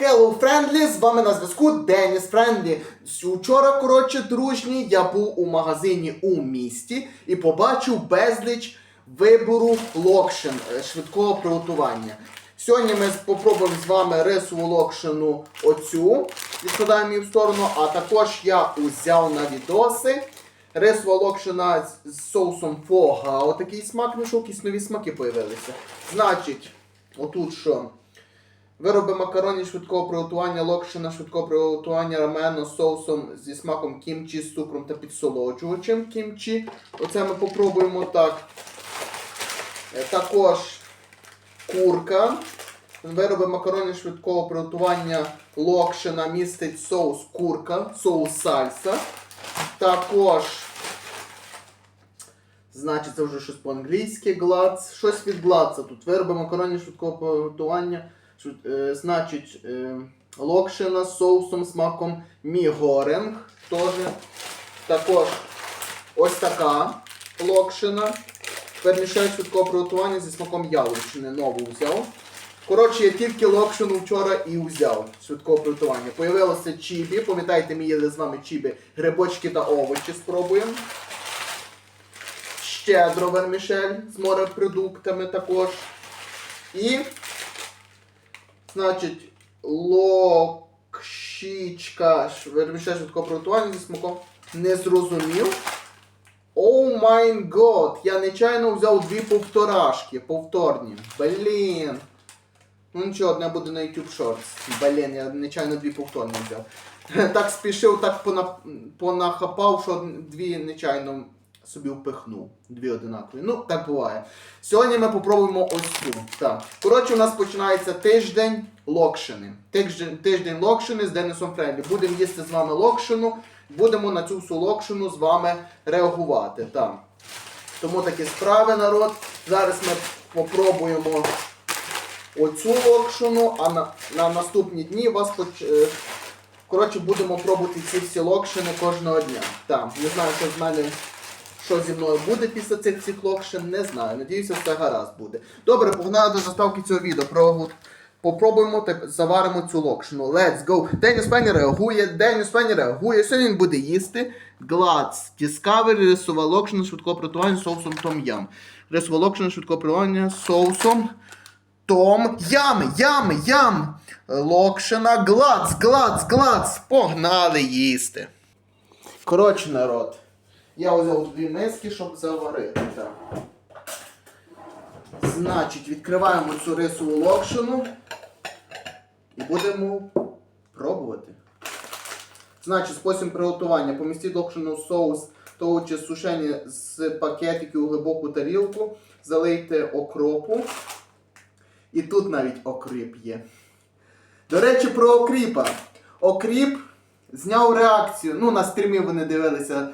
Hello, Friendly, з вами на зв'язку Деніс Френдлі. Вчора, коротше, дружній, я був у магазині у місті і побачив безліч вибору локшин е, швидкого приготування. Сьогодні ми спробуємо з вами рисову локшину оцю, відкладаємо її в сторону, а також я узяв на відоси. Рисова локшина з- соусом фога. Отакий смак вийшов, якісь нові смаки появилися. Значить, отут що? Вироби макароні швидкого приготування, локшина швидкого приготування рамено з соусом зі смаком кімчі, з цукром та підсолоджувачем кімчі. Оце ми попробуємо так. Е, Також курка. Вироби макароні швидкого приготування локшина містить соус курка, соус сальса. Також, значить, це вже щось по-англійськи, глац. Щось від глаца тут. Вироби макароні швидкого приготування. Е, значить, е, локшина з соусом смаком мігоринг. Теж. Також ось така локшина. Перемішаю швидкого приготування зі смаком яловичини. Нову взяв. Коротше, я тільки локшину вчора і взяв швидкого приготування. Появилося чібі. Пам'ятаєте, ми їли з вами чібі, грибочки та овочі спробуємо. Щедро вермішель з морепродуктами також. І, значить, локшічка вермішель швидкого приготування зі смаком. Не зрозумів. Оу майн год! Я нечайно взяв дві повторашки. Повторні. Блін. Ну нічого, одне буде на YouTube Shorts. Блін, я нечайно дві повторні взяв. Так спішив, так понахапав, що дві нечайно собі впихнув. Дві одинакові. Ну, так буває. Сьогодні ми попробуємо ось цю. Так. Коротше, у нас починається тиждень локшини. Тиждень, тиждень локшини з Денисом Френдлі. Будемо їсти з вами локшину, будемо на цю всю локшину з вами реагувати. Так. Тому такі справи, народ. Зараз ми попробуємо оцю локшину, а на, на наступні дні вас поч... е, Коротше, будемо пробувати ці всі локшини кожного дня. Так, не знаю, що з мене. Що зі мною буде після цих всіх локшин, не знаю. Надіюся, все гаразд буде. Добре, погнали до заставки цього відео. Про... Попробуємо так заваримо цю локшину. Let's go. Деніс Пенні реагує, Деніс Пенні реагує. Сьогодні він буде їсти. Гладс. Discovery, рисова локшина швидкого приготування соусом Том Ям. Рисова локшина швидкого приготування соусом том Ям, Ям, Ям. Локшина, глац, глац, глац. Погнали їсти. Коротше, народ. Я взяв дві миски, щоб заварити. Так. Значить, відкриваємо цю рисову локшину і будемо пробувати. Значить, спосіб приготування. Помістіть локшину в соус та овочі сушені з пакетиків у глибоку тарілку, залийте окропу. І тут навіть окріп є. До речі, про окріпа. Окріп зняв реакцію. Ну, на стрімі вони дивилися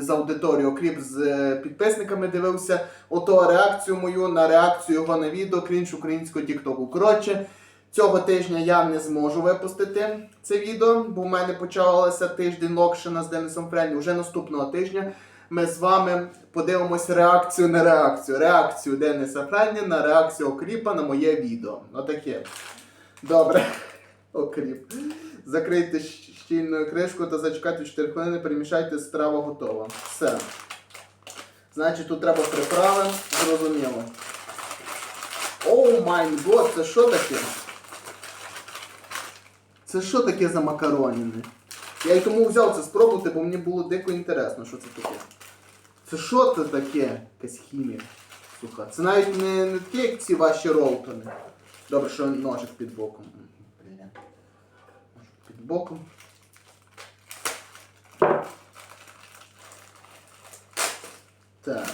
з аудиторією. Окріп з е, підписниками дивився. Ото реакцію мою на реакцію його на відео крінж українського Тіктоку. Коротше, цього тижня я не зможу випустити це відео, бо в мене почалося тиждень локшина з Денисом Френлі. Уже наступного тижня ми з вами подивимося реакцію на реакцію. Реакцію Дениса Френлі на реакцію Окріпа на моє відео. Отаке. Добре. Окріп. Закрийте щільною кришкою та зачекайте 4 хвилини, перемішайте, страва готова. Все. Значить, тут треба приправи, зрозуміло. Оу май год, це що таке? Це що таке за макароніни? Я й тому взяв це спробувати, бо мені було дико інтересно, що це таке. Це що це таке? Якась хімія. Сука. Це навіть не, не таке, як ці ваші ролтони. Добре, що ножик під боком. Під боком. Так.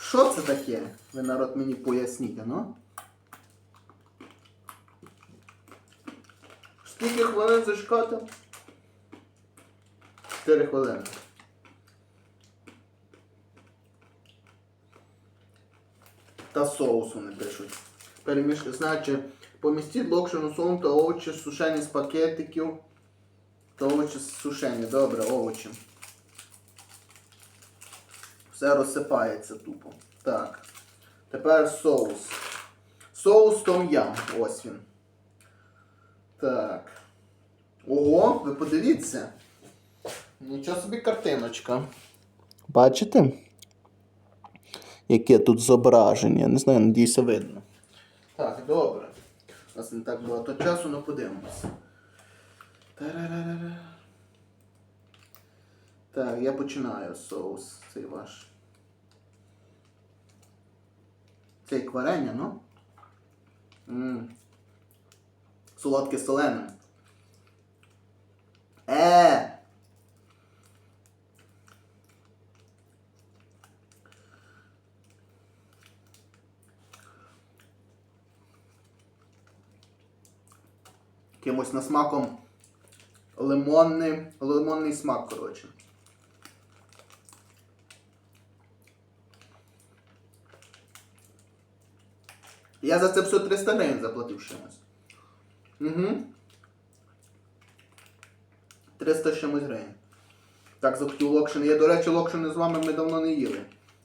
Що це таке? Ви народ мені поясніть, ну? Скільки хвилин зачекати? 4 хвилини. Та соусу не пишуть. Перемішки, значить, помістіть локшину соус та овочі сушені з пакетиків. Та овочі сушені, добре, овочі. Все розсипається тупо. Так. Тепер соус. Соус том ям. Ось він. Так. Ого, ви подивіться. Нічого собі картиночка. Бачите? Яке тут зображення? Не знаю, надіюся, видно. Так, добре. У нас не так багато часу, але подивимося. Тарарарара. Так, я починаю соус цей ваш. Це як варення, ну? Ммм. Солодке солене. Е! Якимось насмаком лимонний, лимонний смак, коротше. Я за це все 300 гривень заплатив чимось. Угу. 300 з чимось гривень. Так, захотів локшин. Я, до речі, локшини з вами ми давно не їли.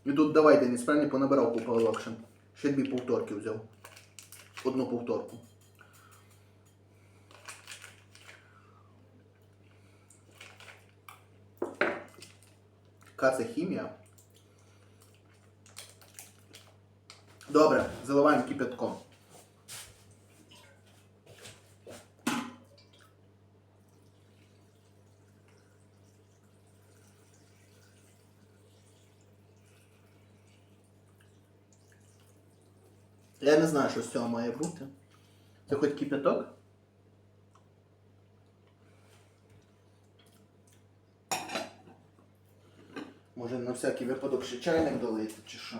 І тут давай, Деніс, правильно понабирав купа локшин. Ще дві повторки взяв. Одну повторку. Яка це хімія? Добре, заливаємо кипятком. Я не знаю, що з цього має бути. Це хоч кипяток? Може на всякий випадок ще чайник долити, чи що?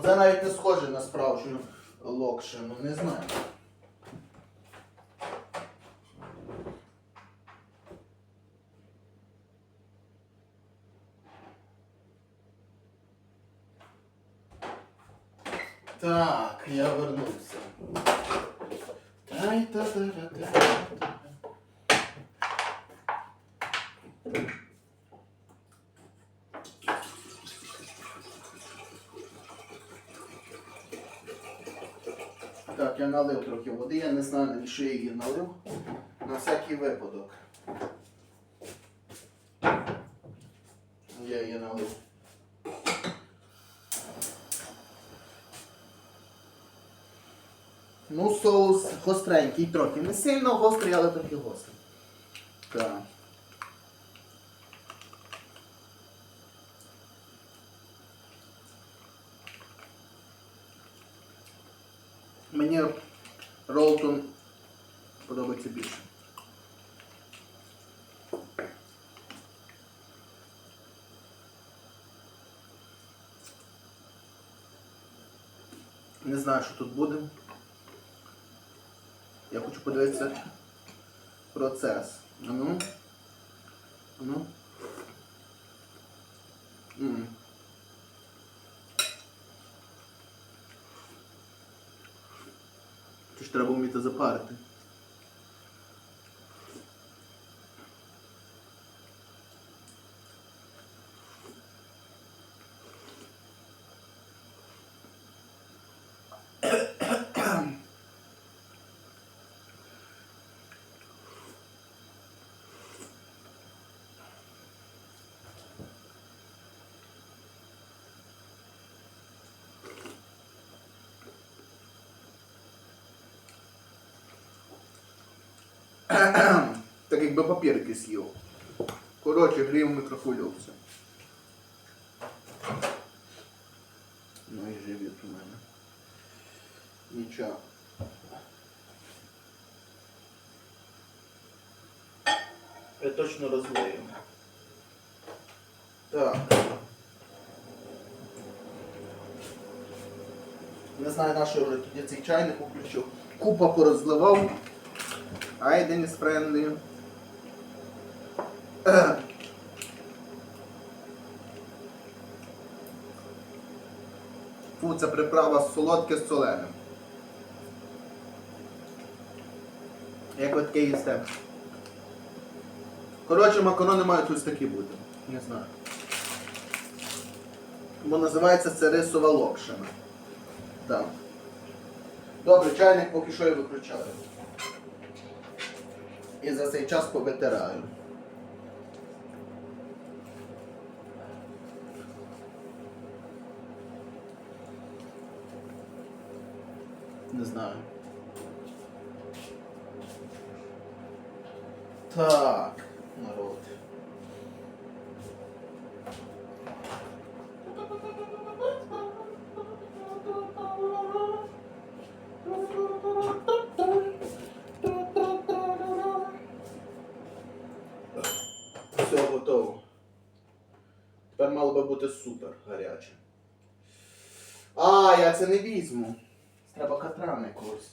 Бо це навіть не схоже на справжню локшину, не знаю. Так, я вернувся. Тай-та-та-та-та-та. Так, я налив трохи води, я не знаю, навіщо я її налив. На всякий випадок. Я її налив. Ну, соус гостренький трохи. Не сильно гострий, але трохи гострий. Так. Мені Ролтон подобається більше. Не знаю, що тут буде. Я хочу подивитися процес. Ану. ну. Ну. М. Це ж треба вміти запарити. Так якби папірки з'їв. Коротше, грів в мікрохвильовці. Ну і живіт у мене. Нічого. Я точно розлию. Так. Не знаю, на що вже тоді цей чайник включив. Купа порозливав. Ай, Деніс Френлі. Фу, це приправа солодке з соленим. Як ви таке їсте? Коротше, макарони мають ось такі бути. Не знаю. Бо називається це рисова локшина. Так. Добре, чайник поки що я виключаю. І за цей час повитираю. Не знаю. Так, народ. Мало би бути супер гаряче. А, я це не візьму. Треба катран якогось.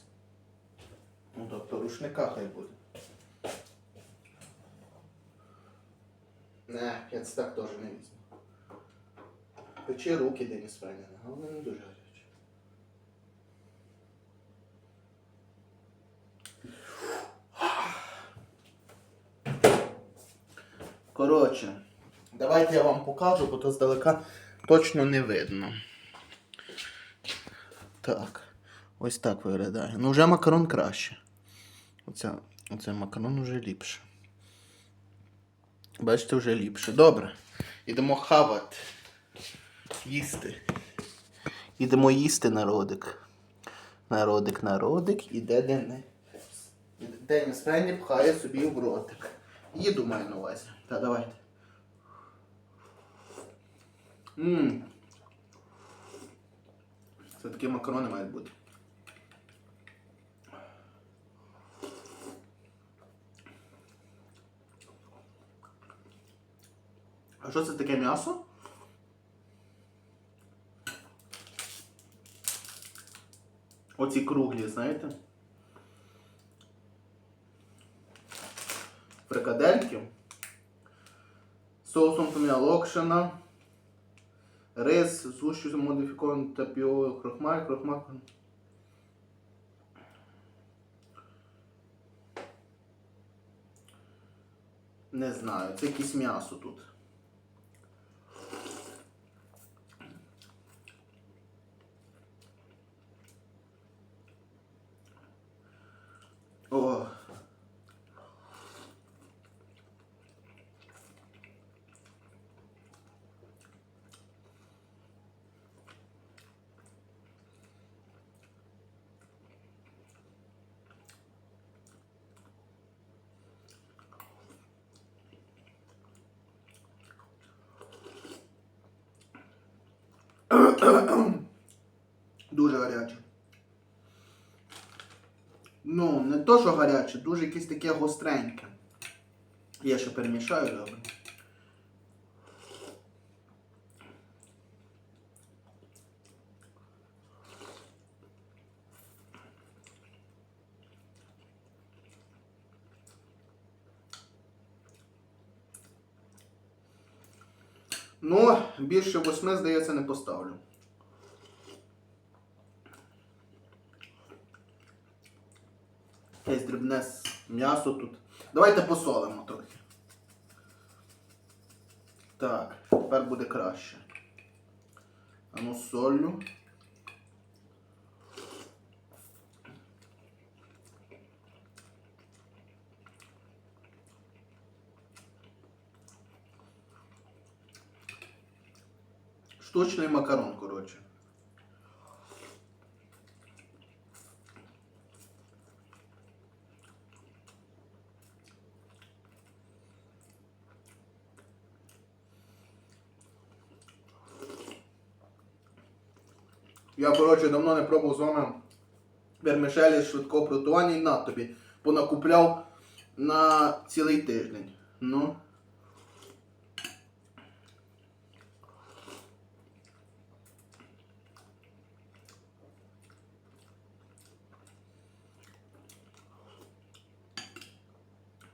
Ну, тобто рушника хай буде. Не, я це так теж не візьму. Печи руки Деніс Фрейнен, але вони не дуже гарячі. Коротше, давайте я вам покажу, бо то здалека точно не видно. Так, ось так виглядає. Ну вже макарон краще. Оця, оцей макарон вже ліпше. Бачите, вже ліпше. Добре. Ідемо хавати. Їсти. Ідемо їсти народик. Народик, народик, іде Денис. Денис Френні пхає собі в ротик. Їду маю на увазі. Та давайте. Ммм. Це такі макарони мають бути. А що це таке м'ясо? Оці круглі, знаєте? Фрикадельки. Соусом том'я локшина. Рис, суші модифікований тапіо, крохмаль, крохмаль. Не знаю, це якесь м'ясо тут. О. Дуже гаряче. Ну, не то, що гаряче, дуже якесь таке гостреньке. Я ще перемішаю добре. Ну, більше восьми, здається, не поставлю. Якесь дрібне м'ясо тут. Давайте посолимо трохи. Так, тепер буде краще. А ну солю. Штучний макарон, коротше. Я, коротше, давно не пробував з вами вермишелі швидкого приготування і на тобі. Понакупляв на цілий тиждень. Ну.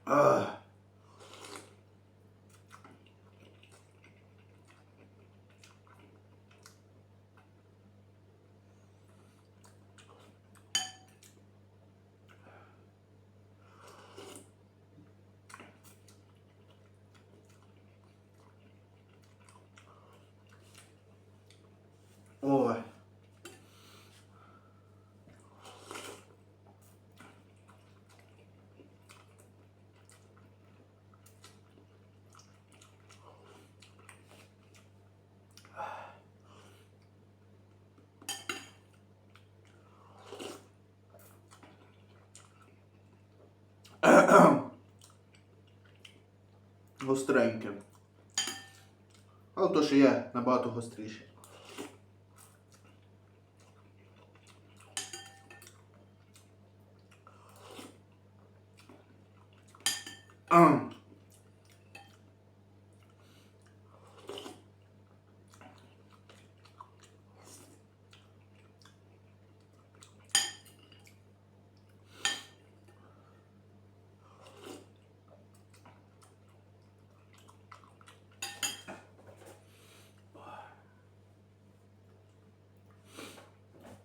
Ах. Ой. Гостреньке. Але то, що є набагато гостріше.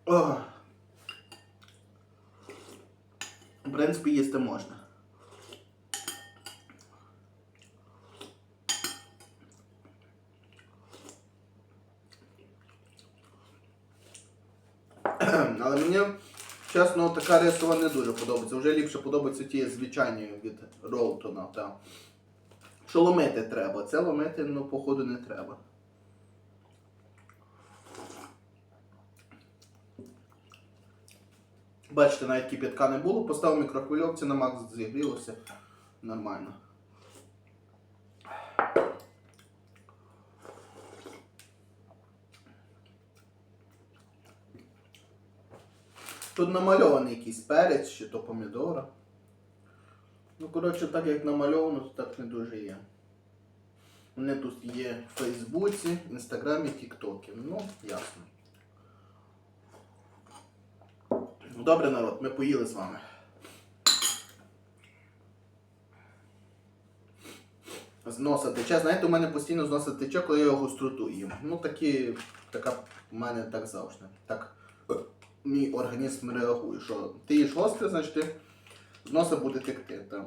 В принципі, їсти можна. Але мені, чесно, така рисова не дуже подобається. Вже ліпше подобається ті звичайні від Ролтона. Та. Що ломити треба. Це ломити, ну, походу, не треба. Бачите, навіть кип'ятка не було, поставив мікрохвильовці на макс зігрілося. Нормально. Тут намальований якийсь перець чи то помідора. Ну, коротше, так як намальовано, то так не дуже є. Вони тут є в Фейсбуці, Інстаграмі, Тіктокі. Ну, ясно. Ну, Добре, народ, ми поїли з вами. З носа тече. Знаєте, у мене постійно з носа тече, коли я його гостроту їм. Ну, такі, така в мене так завжди. Так е, мій організм реагує, що ти їш гостре, значить ти з носа буде текти. Та.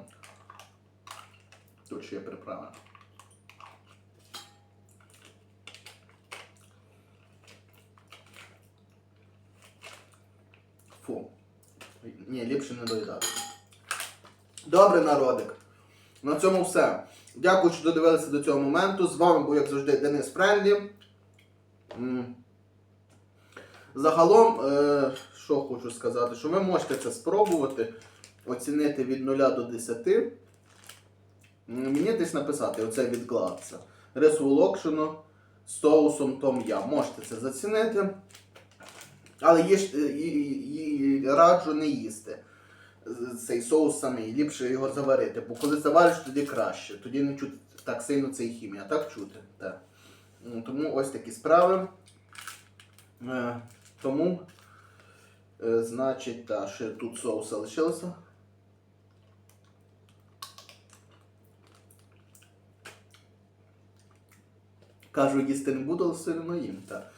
Тут ще є приправа. Фу. Ні, ліпше не доїдати. Добре, народик. На цьому все. Дякую, що додивилися до цього моменту. З вами був, як завжди, Денис Френдлі. Загалом, е, що хочу сказати, що ви можете це спробувати, оцінити від 0 до 10. Мені десь написати оце від. Рису локшину з соусом том ям. Можете це зацінити. Але їж, е, раджу не їсти цей соус самий, ліпше його заварити, бо коли завариш, тоді краще. Тоді не чути так сильно цей хімія, так чути. Так. Ну, Тому ось такі справи. Е, тому, е, значить, та, ще тут соус залишився. Кажу, їсти не буду, але все одно їм. Та.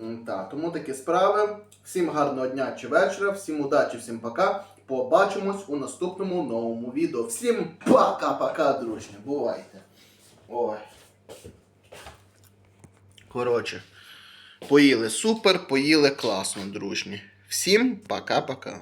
М, Та, тому такі справи. Всім гарного дня чи вечора, всім удачі, всім пока. Побачимось у наступному новому відео. Всім пока-пока, дружні. Бувайте. Ой. Коротше, поїли супер, поїли класно, дружні. Всім пока-пока.